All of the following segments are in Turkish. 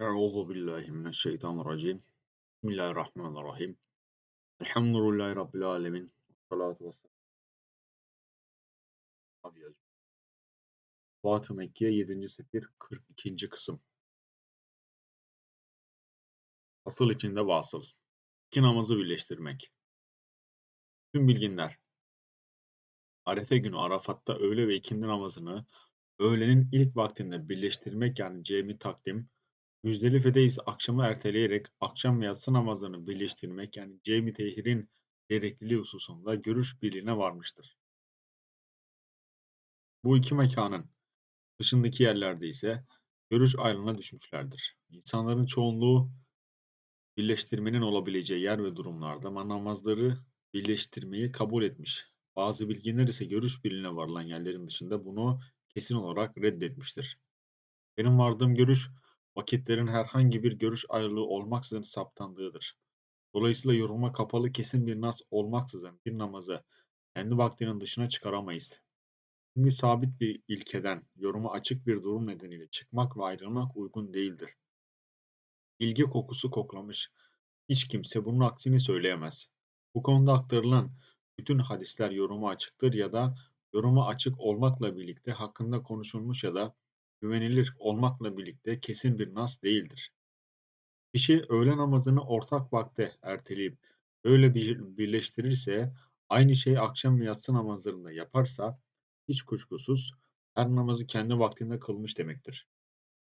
Euzu billahi mineşşeytanirracim. Bismillahirrahmanirrahim. Elhamdülillahi rabbil alamin. Salatu vesselam. Fuat-ı Mekkiye 7. sefir 42. kısım. Asıl içinde vasıl. İki namazı birleştirmek. Tüm bilginler. Arefe günü Arafat'ta öğle ve ikindi namazını öğlenin ilk vaktinde birleştirmek yani cemi takdim, Müzdelife'de ise akşamı erteleyerek akşam ve yatsı namazlarını birleştirmek yani cem-i tehirin gerekliliği hususunda görüş birliğine varmıştır. Bu iki mekanın dışındaki yerlerde ise görüş ayrılığına düşmüşlerdir. İnsanların çoğunluğu birleştirmenin olabileceği yer ve durumlarda namazları birleştirmeyi kabul etmiş. Bazı bilginler ise görüş birliğine varılan yerlerin dışında bunu kesin olarak reddetmiştir. Benim vardığım görüş vakitlerin herhangi bir görüş ayrılığı olmaksızın saptandığıdır. Dolayısıyla yoruma kapalı kesin bir nas olmaksızın bir namazı kendi vaktinin dışına çıkaramayız. Çünkü sabit bir ilkeden yoruma açık bir durum nedeniyle çıkmak ve ayrılmak uygun değildir. İlgi kokusu koklamış hiç kimse bunun aksini söyleyemez. Bu konuda aktarılan bütün hadisler yoruma açıktır ya da yoruma açık olmakla birlikte hakkında konuşulmuş ya da güvenilir olmakla birlikte kesin bir nas değildir. Kişi öğle namazını ortak vakte erteleyip öyle bir birleştirirse, aynı şeyi akşam ve yatsı namazlarında yaparsa, hiç kuşkusuz her namazı kendi vaktinde kılmış demektir.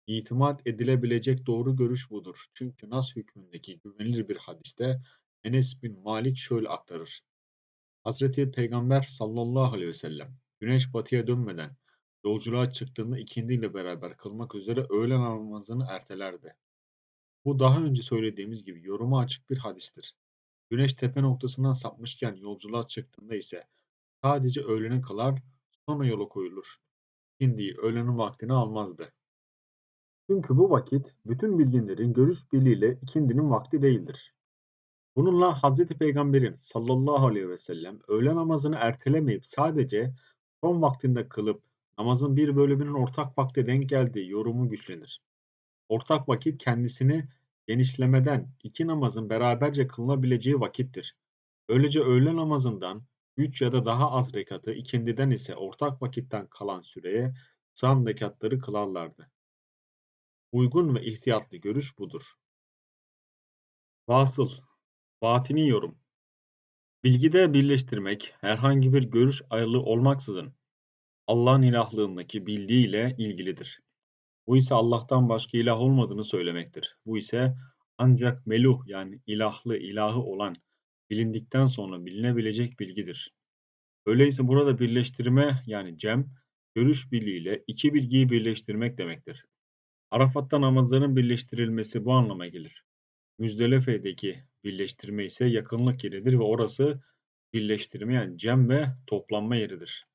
İtimat edilebilecek doğru görüş budur. Çünkü nas hükmündeki güvenilir bir hadiste Enes bin Malik şöyle aktarır. Hazreti Peygamber sallallahu aleyhi ve sellem güneş batıya dönmeden Yolculuğa çıktığında ikindiyle beraber kılmak üzere öğle namazını ertelerdi. Bu daha önce söylediğimiz gibi yoruma açık bir hadistir. Güneş tepe noktasından sapmışken yolculuğa çıktığında ise sadece öğleni kılar, sonra yola koyulur. İkindiyi öğlenin vaktini almazdı. Çünkü bu vakit bütün bilginlerin görüş birliğiyle ikindinin vakti değildir. Bununla Hz. Peygamber'in sallallahu aleyhi ve sellem öğle namazını ertelemeyip sadece son vaktinde kılıp namazın bir bölümünün ortak vakte denk geldiği yorumu güçlenir. Ortak vakit kendisini genişlemeden iki namazın beraberce kılınabileceği vakittir. Böylece öğle namazından üç ya da daha az rekatı, ikindiden ise ortak vakitten kalan süreye san rekatları kılarlardı. Uygun ve ihtiyatlı görüş budur. Vasıl, batini yorum. Bilgide birleştirmek herhangi bir görüş ayrılığı olmaksızın Allah'ın ilahlığındaki bildiğiyle ilgilidir. Bu ise Allah'tan başka ilah olmadığını söylemektir. Bu ise ancak meluh yani ilahlı, ilahı olan bilindikten sonra bilinebilecek bilgidir. Öyleyse burada birleştirme yani cem, görüş birliğiyle iki bilgiyi birleştirmek demektir. Arafat'ta namazların birleştirilmesi bu anlama gelir. Müzdelefe'deki birleştirme ise yakınlık yeridir ve orası birleştirme yani cem ve toplanma yeridir.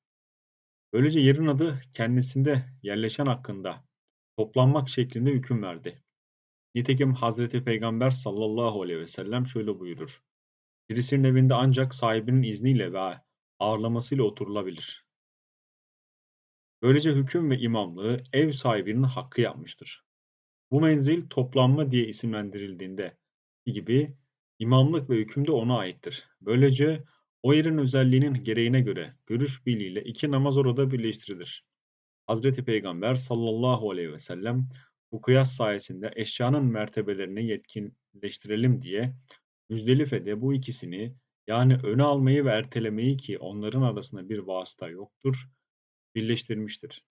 Böylece yerin adı kendisinde yerleşen hakkında toplanmak şeklinde hüküm verdi. Nitekim Hazreti Peygamber sallallahu aleyhi ve sellem şöyle buyurur. Birisinin evinde ancak sahibinin izniyle ve ağırlamasıyla oturulabilir. Böylece hüküm ve imamlığı ev sahibinin hakkı yapmıştır. Bu menzil toplanma diye isimlendirildiğinde gibi imamlık ve hüküm de ona aittir. Böylece o yerin özelliğinin gereğine göre görüş birliğiyle iki namaz orada birleştirilir. Hazreti Peygamber sallallahu aleyhi ve sellem bu kıyas sayesinde eşyanın mertebelerini yetkinleştirelim diye Müzdelife'de bu ikisini yani öne almayı ve ertelemeyi ki onların arasında bir vasıta yoktur, birleştirmiştir.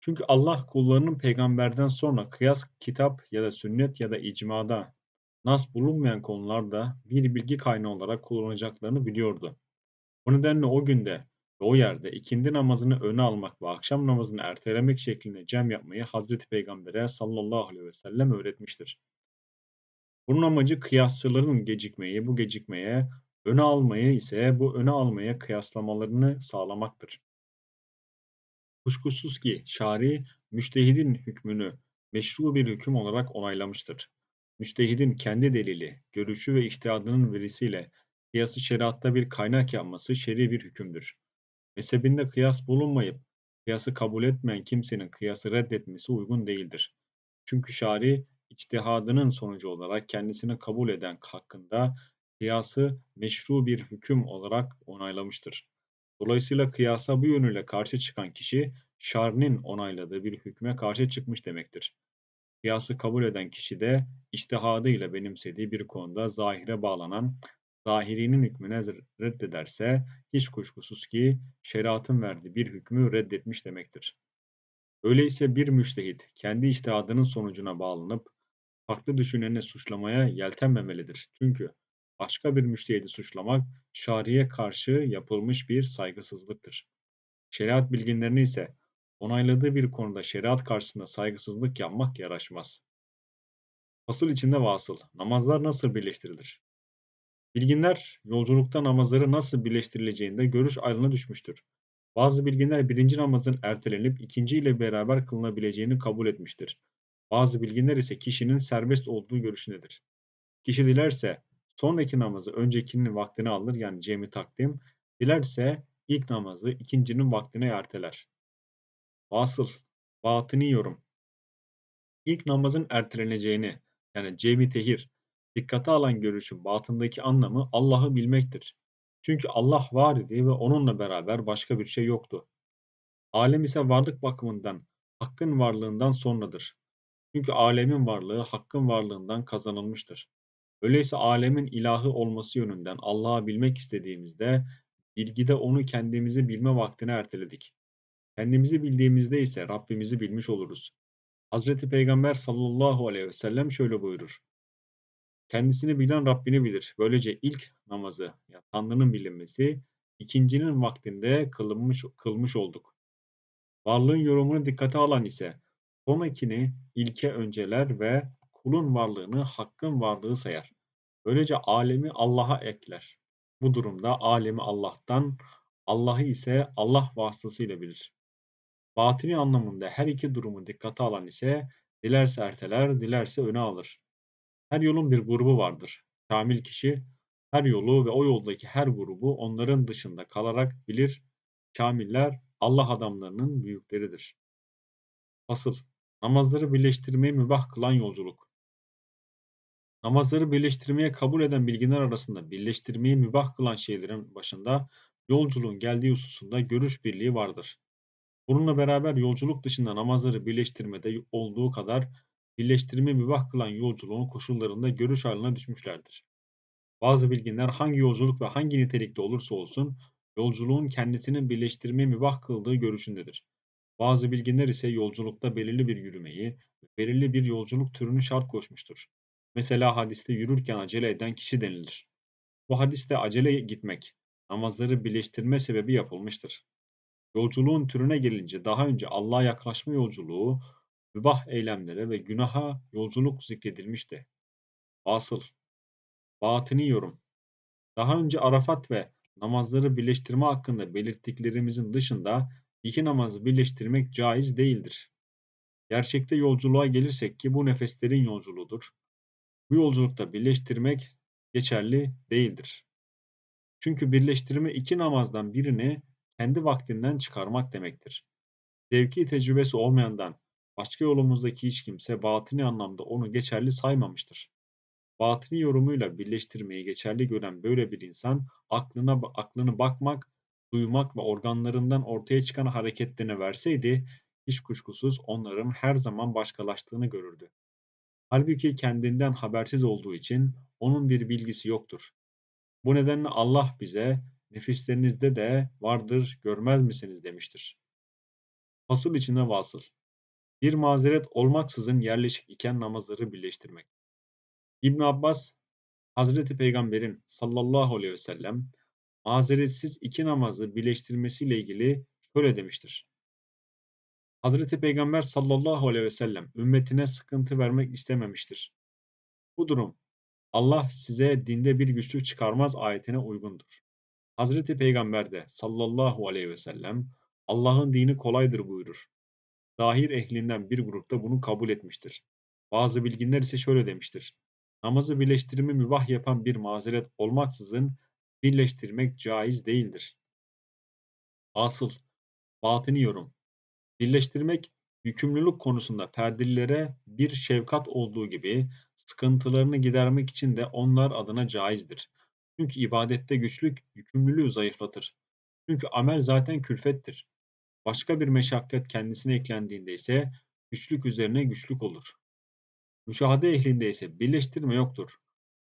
Çünkü Allah kullarının peygamberden sonra kıyas kitap ya da sünnet ya da icmada nas bulunmayan konularda bir bilgi kaynağı olarak kullanacaklarını biliyordu. Bu nedenle o günde ve o yerde ikindi namazını öne almak ve akşam namazını ertelemek şeklinde cem yapmayı Hazreti Peygamber'e sallallahu aleyhi ve sellem öğretmiştir. Bunun amacı kıyasçıların gecikmeyi, bu gecikmeye, öne almayı ise bu öne almaya kıyaslamalarını sağlamaktır. Kuşkusuz ki şari, müştehidin hükmünü meşru bir hüküm olarak onaylamıştır. Müçtehidin kendi delili, görüşü ve içtihadının verisiyle kıyası şeriatta bir kaynak yapması şer'i bir hükümdür. Mezhebinde kıyas bulunmayıp kıyası kabul etmeyen kimsenin kıyası reddetmesi uygun değildir. Çünkü şari içtihadının sonucu olarak kendisini kabul eden hakkında kıyası meşru bir hüküm olarak onaylamıştır. Dolayısıyla kıyasa bu yönüyle karşı çıkan kişi şar'nin onayladığı bir hükme karşı çıkmış demektir. Kıyası kabul eden kişi de içtihadıyla benimsediği bir konuda zahire bağlanan zahirinin hükmüne reddederse hiç kuşkusuz ki şeriatın verdiği bir hükmü reddetmiş demektir. Öyleyse bir müştehit kendi içtihadının sonucuna bağlanıp farklı düşüneni suçlamaya yeltenmemelidir. Çünkü başka bir müştehidi suçlamak şariye karşı yapılmış bir saygısızlıktır. Şeriat bilginlerine ise onayladığı bir konuda şeriat karşısında saygısızlık yapmak yaraşmaz. Fasıl içinde vasıl. Namazlar nasıl birleştirilir? Bilginler yolculukta namazları nasıl birleştirileceğinde görüş ayrılığına düşmüştür. Bazı bilginler birinci namazın ertelenip ikinci ile beraber kılınabileceğini kabul etmiştir. Bazı bilginler ise kişinin serbest olduğu görüşündedir. Kişi dilerse sonraki namazı öncekinin vaktine alır yani cemi takdim, dilerse ilk namazı ikincinin vaktine erteler. Vasıl, batini yorum. İlk namazın erteleneceğini yani cemi tehir dikkate alan görüşün batındaki anlamı Allah'ı bilmektir. Çünkü Allah var idi ve onunla beraber başka bir şey yoktu. Alem ise varlık bakımından hakkın varlığından sonradır. Çünkü alemin varlığı hakkın varlığından kazanılmıştır. Öyleyse alemin ilahı olması yönünden Allah'ı bilmek istediğimizde bilgide onu kendimizi bilme vaktine erteledik. Kendimizi bildiğimizde ise Rabbimizi bilmiş oluruz. Hazreti Peygamber sallallahu aleyhi ve sellem şöyle buyurur. Kendisini bilen Rabbini bilir. Böylece ilk namazı, yani Tanrı'nın bilinmesi, ikincinin vaktinde kılınmış, kılmış olduk. Varlığın yorumunu dikkate alan ise sonrakini ilke önceler ve kulun varlığını hakkın varlığı sayar. Böylece alemi Allah'a ekler. Bu durumda alemi Allah'tan, Allah'ı ise Allah vasıtasıyla bilir. Batini anlamında her iki durumu dikkate alan ise dilerse erteler, dilerse öne alır. Her yolun bir grubu vardır. Kamil kişi her yolu ve o yoldaki her grubu onların dışında kalarak bilir. Kamiller Allah adamlarının büyükleridir. Asıl namazları birleştirmeyi mübah kılan yolculuk. Namazları birleştirmeye kabul eden bilginler arasında birleştirmeyi mübah kılan şeylerin başında yolculuğun geldiği hususunda görüş birliği vardır. Bununla beraber yolculuk dışında namazları birleştirmede olduğu kadar birleştirme mübah kılan yolculuğun koşullarında görüş haline düşmüşlerdir. Bazı bilginler hangi yolculuk ve hangi nitelikte olursa olsun yolculuğun kendisinin birleştirme mübah kıldığı görüşündedir. Bazı bilginler ise yolculukta belirli bir yürümeyi, belirli bir yolculuk türünü şart koşmuştur. Mesela hadiste yürürken acele eden kişi denilir. Bu hadiste acele gitmek, namazları birleştirme sebebi yapılmıştır. Yolculuğun türüne gelince daha önce Allah'a yaklaşma yolculuğu, mübah eylemlere ve günaha yolculuk zikredilmişti. Asıl, batini yorum. Daha önce Arafat ve namazları birleştirme hakkında belirttiklerimizin dışında iki namazı birleştirmek caiz değildir. Gerçekte yolculuğa gelirsek ki bu nefeslerin yolculuğudur. Bu yolculukta birleştirmek geçerli değildir. Çünkü birleştirme iki namazdan birini kendi vaktinden çıkarmak demektir. Zevki tecrübesi olmayandan başka yolumuzdaki hiç kimse batini anlamda onu geçerli saymamıştır. Batini yorumuyla birleştirmeyi geçerli gören böyle bir insan aklına aklını bakmak, duymak ve organlarından ortaya çıkan hareketlerine verseydi hiç kuşkusuz onların her zaman başkalaştığını görürdü. Halbuki kendinden habersiz olduğu için onun bir bilgisi yoktur. Bu nedenle Allah bize nefislerinizde de vardır görmez misiniz demiştir. Fasıl içine vasıl. Bir mazeret olmaksızın yerleşik iken namazları birleştirmek. İbn Abbas, Hazreti Peygamber'in sallallahu aleyhi ve sellem mazeretsiz iki namazı birleştirmesiyle ilgili şöyle demiştir. Hazreti Peygamber sallallahu aleyhi ve sellem ümmetine sıkıntı vermek istememiştir. Bu durum Allah size dinde bir güçlük çıkarmaz ayetine uygundur. Hazreti Peygamber de sallallahu aleyhi ve sellem Allah'ın dini kolaydır buyurur. Zahir ehlinden bir grupta bunu kabul etmiştir. Bazı bilginler ise şöyle demiştir. Namazı birleştirme mübah yapan bir mazeret olmaksızın birleştirmek caiz değildir. Asıl, batini yorum. Birleştirmek Yükümlülük konusunda perdelilere bir şefkat olduğu gibi sıkıntılarını gidermek için de onlar adına caizdir. Çünkü ibadette güçlük yükümlülüğü zayıflatır. Çünkü amel zaten külfettir. Başka bir meşakkat kendisine eklendiğinde ise güçlük üzerine güçlük olur. Müşahede ehlinde ise birleştirme yoktur.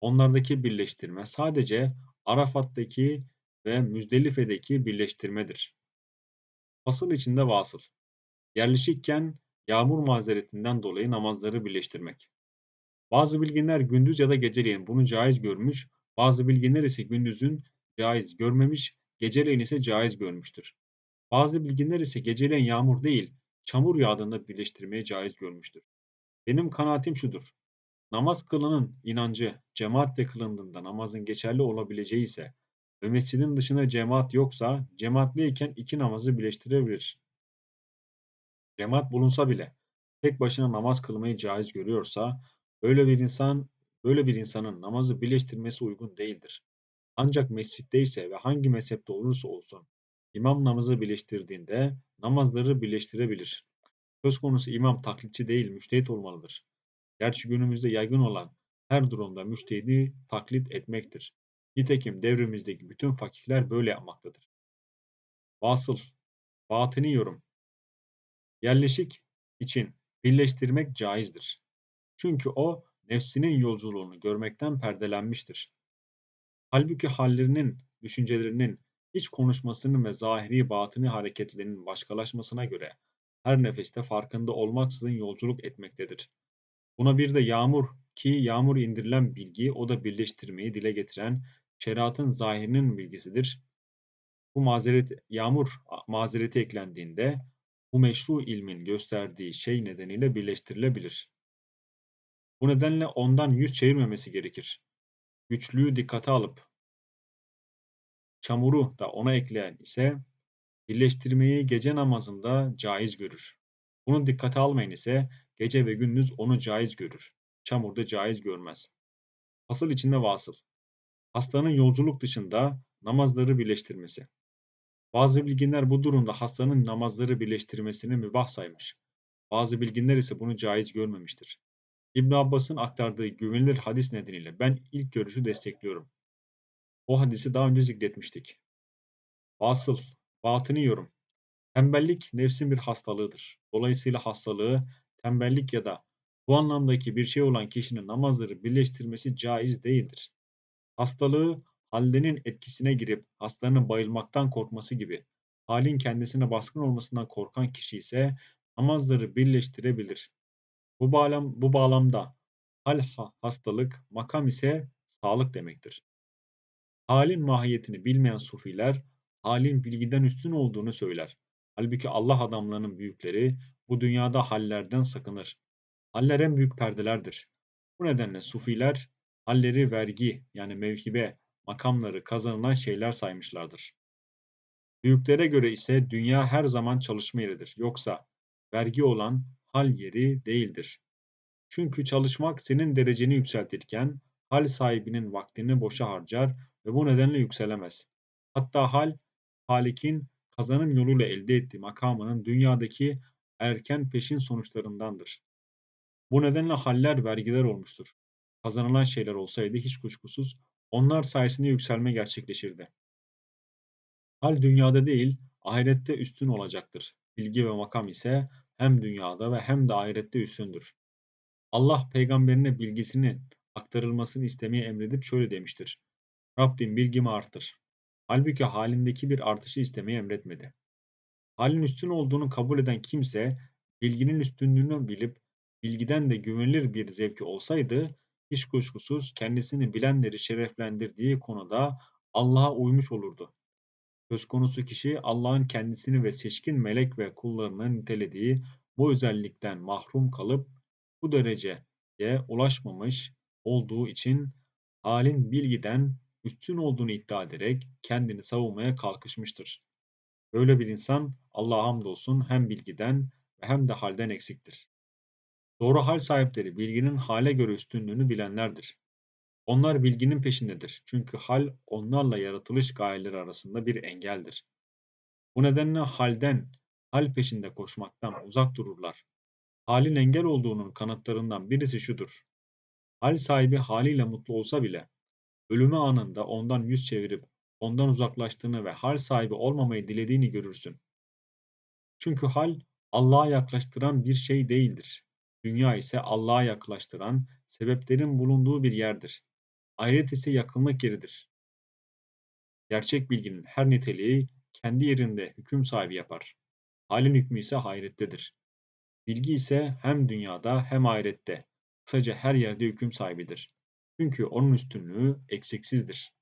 Onlardaki birleştirme sadece Arafat'taki ve Müzdelife'deki birleştirmedir. Fasıl içinde vasıl. Yerleşikken yağmur mazeretinden dolayı namazları birleştirmek. Bazı bilginler gündüz ya da geceleyin bunu caiz görmüş, bazı bilginler ise gündüzün caiz görmemiş, geceleyin ise caiz görmüştür. Bazı bilginler ise geceleyin yağmur değil, çamur yağdığında birleştirmeyi caiz görmüştür. Benim kanaatim şudur. Namaz kılının inancı cemaatle kılındığında namazın geçerli olabileceği ise ve mescidin dışında cemaat yoksa cemaatliyken iki namazı birleştirebilir. Cemaat bulunsa bile tek başına namaz kılmayı caiz görüyorsa böyle bir insan böyle bir insanın namazı birleştirmesi uygun değildir. Ancak mescitteyse ve hangi mezhepte olursa olsun imam namazı birleştirdiğinde namazları birleştirebilir. Söz konusu imam taklitçi değil, müştehit olmalıdır. Gerçi günümüzde yaygın olan her durumda müştehidi taklit etmektir. Nitekim devrimizdeki bütün fakihler böyle yapmaktadır. Vasıl, batini yorum. Yerleşik için birleştirmek caizdir. Çünkü o nefsinin yolculuğunu görmekten perdelenmiştir. Halbuki hallerinin, düşüncelerinin, hiç konuşmasının ve zahiri batini hareketlerinin başkalaşmasına göre her nefeste farkında olmaksızın yolculuk etmektedir. Buna bir de yağmur ki yağmur indirilen bilgi o da birleştirmeyi dile getiren şeriatın zahirinin bilgisidir. Bu mazeret yağmur mazereti eklendiğinde bu meşru ilmin gösterdiği şey nedeniyle birleştirilebilir. Bu nedenle ondan yüz çevirmemesi gerekir. Güçlüğü dikkate alıp çamuru da ona ekleyen ise birleştirmeyi gece namazında caiz görür. Bunu dikkate almayın ise gece ve gündüz onu caiz görür. Çamurda caiz görmez. Asıl içinde vasıl. Hastanın yolculuk dışında namazları birleştirmesi. Bazı bilginler bu durumda hastanın namazları birleştirmesini mübah saymış. Bazı bilginler ise bunu caiz görmemiştir. İbn Abbas'ın aktardığı güvenilir hadis nedeniyle ben ilk görüşü destekliyorum. O hadisi daha önce zikretmiştik. Asıl, batını yorum. Tembellik nefsin bir hastalığıdır. Dolayısıyla hastalığı, tembellik ya da bu anlamdaki bir şey olan kişinin namazları birleştirmesi caiz değildir. Hastalığı hallenin etkisine girip hastanın bayılmaktan korkması gibi halin kendisine baskın olmasından korkan kişi ise namazları birleştirebilir. Bu, bağlam, bu bağlamda hal hastalık, makam ise sağlık demektir. Halin mahiyetini bilmeyen sufiler, halin bilgiden üstün olduğunu söyler. Halbuki Allah adamlarının büyükleri bu dünyada hallerden sakınır. Haller en büyük perdelerdir. Bu nedenle sufiler halleri vergi yani mevhibe, makamları kazanılan şeyler saymışlardır. Büyüklere göre ise dünya her zaman çalışma yeridir. Yoksa vergi olan hal yeri değildir. Çünkü çalışmak senin dereceni yükseltirken hal sahibinin vaktini boşa harcar ve bu nedenle yükselemez. Hatta hal, halikin kazanım yoluyla elde ettiği makamının dünyadaki erken peşin sonuçlarındandır. Bu nedenle haller vergiler olmuştur. Kazanılan şeyler olsaydı hiç kuşkusuz onlar sayesinde yükselme gerçekleşirdi. Hal dünyada değil, ahirette üstün olacaktır. Bilgi ve makam ise hem dünyada ve hem de ahirette üstündür. Allah peygamberine bilgisinin aktarılmasını istemeyi emredip şöyle demiştir. Rabbim bilgimi arttır. Halbuki halindeki bir artışı istemeyi emretmedi. Halin üstün olduğunu kabul eden kimse, bilginin üstünlüğünü bilip, bilgiden de güvenilir bir zevki olsaydı, hiç kuşkusuz kendisini bilenleri şereflendirdiği konuda Allah'a uymuş olurdu. Söz konusu kişi Allah'ın kendisini ve seçkin melek ve kullarını nitelediği bu özellikten mahrum kalıp bu dereceye ulaşmamış olduğu için halin bilgiden üstün olduğunu iddia ederek kendini savunmaya kalkışmıştır. Böyle bir insan Allah'a hamdolsun hem bilgiden ve hem de halden eksiktir. Doğru hal sahipleri bilginin hale göre üstünlüğünü bilenlerdir. Onlar bilginin peşindedir. Çünkü hal onlarla yaratılış gayeleri arasında bir engeldir. Bu nedenle halden, hal peşinde koşmaktan uzak dururlar. Halin engel olduğunun kanıtlarından birisi şudur: Hal sahibi haliyle mutlu olsa bile ölümü anında ondan yüz çevirip ondan uzaklaştığını ve hal sahibi olmamayı dilediğini görürsün. Çünkü hal Allah'a yaklaştıran bir şey değildir. Dünya ise Allah'a yaklaştıran sebeplerin bulunduğu bir yerdir. Ahiret ise yakınlık yeridir. Gerçek bilginin her niteliği kendi yerinde hüküm sahibi yapar. Halin hükmü ise ahirettedir. Bilgi ise hem dünyada hem ahirette, kısaca her yerde hüküm sahibidir. Çünkü onun üstünlüğü eksiksizdir.